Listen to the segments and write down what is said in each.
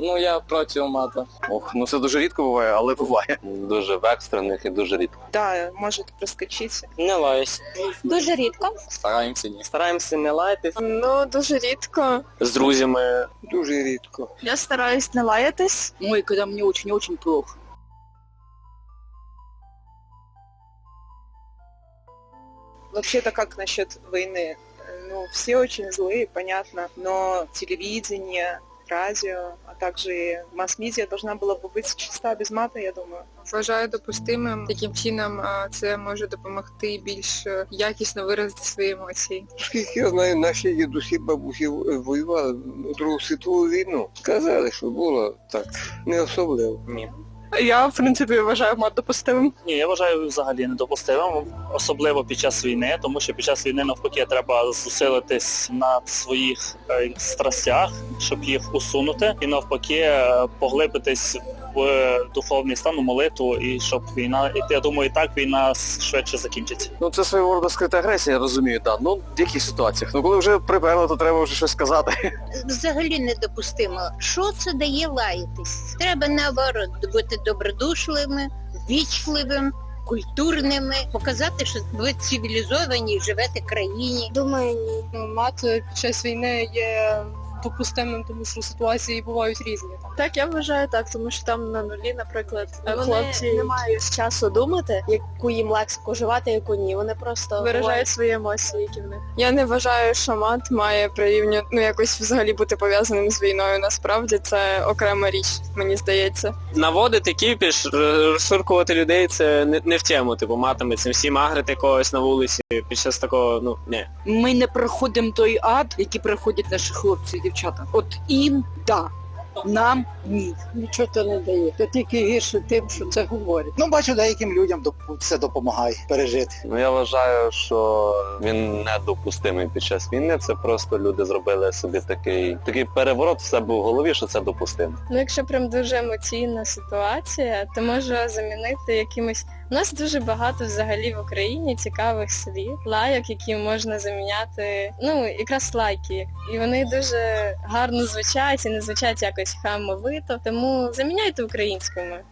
Ну я проти мата. Ох, ну це дуже рідко буває, але буває. Дуже в екстрених і дуже рідко. Да, может проскочить. Не лаюсь. Дуже рідко. Стараємося ні. Стараємося не лаятись. Ну, дуже рідко. З друзями Дуже рідко. Я стараюсь не лаятись. Ой, когда мне очень-очень плохо. Вообще-то как насчет войны? Э, Ну, все очень злые, понятно, но телевидение, радио, а также и масс-медиа должна была бы быть чиста, без мата, я думаю. Вважаю допустимим. Таким чином а, це може допомогти більш е, якісно виразити свої емоції. Скільки я знаю, наші дідусі, бабусі е, воювали у Другу світову війну. Казали, що було так не особливо. Я, в принципі, вважаю мат допустимим. Ні, я вважаю взагалі недопустимим, особливо під час війни, тому що під час війни навпаки треба зусилитись над своїх е, страстях, щоб їх усунути, і навпаки е, поглибитись в духовний стан, у молитву, і щоб війна, і я думаю, і так війна швидше закінчиться. Ну це свого роду скрита агресія, я розумію, так. Ну, в яких ситуаціях? Ну коли вже приперли, то треба вже щось сказати. Взагалі недопустимо. Що це дає лаятись? Треба наоборот бути добродушливими, вічливими, культурними, показати, що ви цивілізовані, і живете в країні. Думаю, ні. Мати мат під час війни є допустимим, тому що ситуації бувають різні. Так, я вважаю так, тому що там на нулі, наприклад, Вони хлопці не мають часу думати, яку їм лексику вживати, яку ні. Вони просто виражають свої емоції, які в них. Я не вважаю, що мат має прирівню, ну якось взагалі бути пов'язаним з війною. Насправді це окрема річ, мені здається. Наводити кіпіш, розшуркувати людей це не, не в тему, типу матами цим всім агрити когось на вулиці під час такого, ну ні. Ми не проходимо той ад, який проходять наші хлопці і дівчата. От їм да, нам ні. Нічого це не дає. Це тільки гірше тим, що це говорять. Ну, бачу, деяким людям це допомагає пережити. Ну я вважаю, що він недопустимий під час війни. Це просто люди зробили собі такий такий переворот в себе в голові, що це допустимо. Ну, якщо прям дуже емоційна ситуація, то можу замінити якимось. У нас дуже багато взагалі в Україні цікавих слів, лайок, які можна заміняти, ну, якраз лайки. І вони дуже гарно звучать і не звучать якось хамовито, тому заміняйте українськими.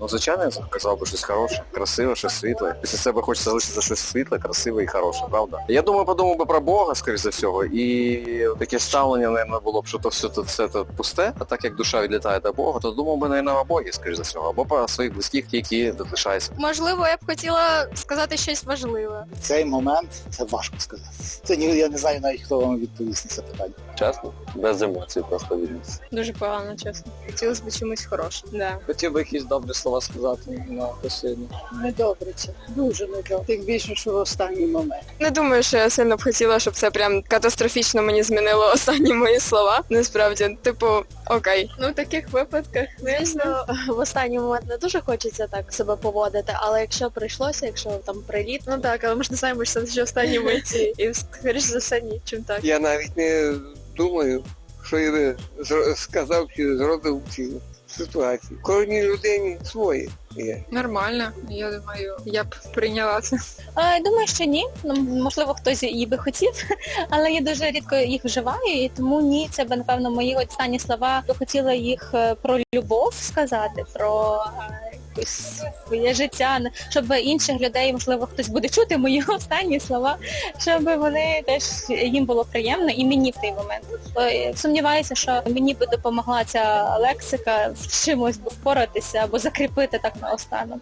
Ну, звичайно, я казав би щось хороше, красиве, щось світле. Після себе хочеться залишитися щось світле, красиве і хороше, правда? Я думаю, подумав би про Бога, скоріш за всього, і таке ставлення, мабуть, було б, що то все тут все тут пусте, а так як душа відлітає до Бога, то думав би, мабуть, о Богі, скоріш за всього, або про своїх близьких, які залишаються. Можливо, я б хотіла сказати щось важливе. В цей момент це важко сказати. Це ні, я не знаю навіть, хто вам відповість на це питання. Чесно, без емоцій просто відніс. Дуже погано, чесно. Хотілося б чимось хорошим. Да. Хотів би якісь добрі слова сказати на посильні. Недобре це. Дуже недобре. Тим більше, що в останній момент. Не думаю, що я сильно б хотіла, щоб це прям катастрофічно мені змінило останні мої слова. Насправді, типу, окей. Ну в таких випадках, Звісно, в останній момент не дуже хочеться так себе поводити, але якщо прийшлося, якщо там приліт, Ну так, але ми ж не знаємо, що це ще останні миті. І скоріш за все ні, чим так. Я навіть не думаю, що я сказав чи зробив цій ситуації. Кожній людині своє є. нормально. Я думаю, я б прийняла це. Е, Думаю, що ні. Ну, можливо, хтось її би хотів, але я дуже рідко їх вживаю, і тому ні, це б, напевно, мої останні слова. Я хотіла їх е, про любов сказати, про е, своє життя, щоб інших людей, можливо, хтось буде чути мої останні слова, щоб вони теж їм було приємно і мені в той момент. Е, Сумніваюся, що мені би допомогла ця лексика з чимось впоратися або закріпити так наостанок.